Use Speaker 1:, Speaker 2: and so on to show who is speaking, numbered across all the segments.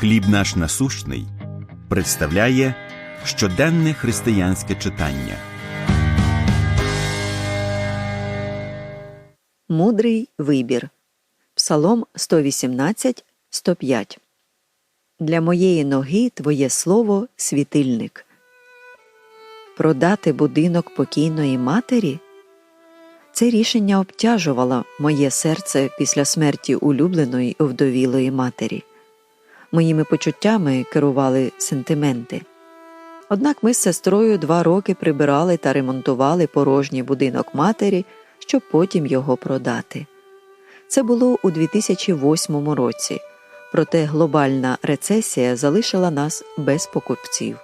Speaker 1: Хліб наш насущний представляє щоденне християнське читання.
Speaker 2: Мудрий вибір. Псалом 118, 105. Для моєї ноги твоє слово світильник. Продати будинок покійної матері. Це рішення обтяжувало моє серце після смерті улюбленої овдовілої матері. Моїми почуттями керували сентименти. Однак ми з сестрою два роки прибирали та ремонтували порожній будинок матері, щоб потім його продати. Це було у 2008 році, проте глобальна рецесія залишила нас без покупців.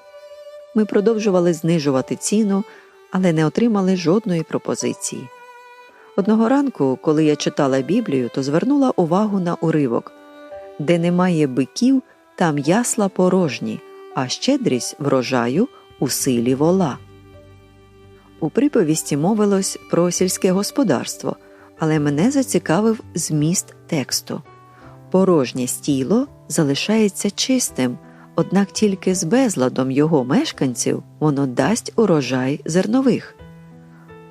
Speaker 2: Ми продовжували знижувати ціну, але не отримали жодної пропозиції. Одного ранку, коли я читала Біблію, то звернула увагу на уривок де немає биків, там ясла порожні, а щедрість врожаю у силі вола. У приповісті мовилось про сільське господарство, але мене зацікавив зміст тексту. Порожнє стіло залишається чистим, однак тільки з безладом його мешканців воно дасть урожай зернових.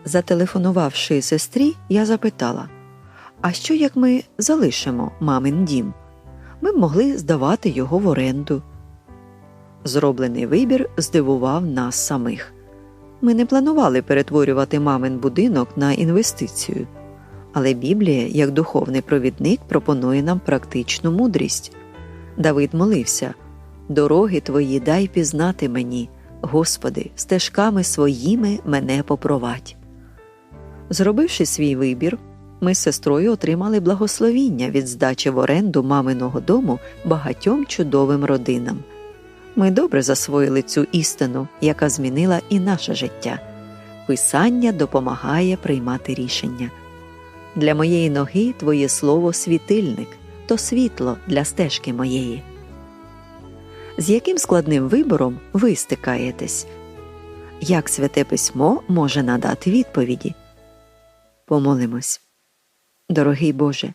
Speaker 2: Зателефонувавши сестрі, я запитала А що як ми залишимо мамин дім? Ми могли здавати його в оренду. Зроблений вибір здивував нас самих. Ми не планували перетворювати мамин будинок на інвестицію, але Біблія, як духовний провідник, пропонує нам практичну мудрість. Давид молився Дороги твої дай пізнати мені, Господи, стежками своїми мене попровадь. Зробивши свій вибір, ми з сестрою отримали благословіння від здачі в оренду маминого дому багатьом чудовим родинам. Ми добре засвоїли цю істину, яка змінила і наше життя. Писання допомагає приймати рішення. Для моєї ноги твоє слово світильник, то світло для стежки моєї. З яким складним вибором ви стикаєтесь? Як святе письмо може надати відповіді? Помолимось. Дорогий Боже,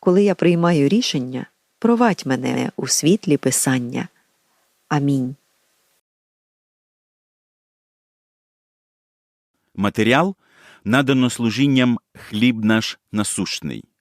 Speaker 2: коли я приймаю рішення, провадь мене у світлі Писання. Амінь.
Speaker 1: Матеріал надано служінням хліб наш насущний.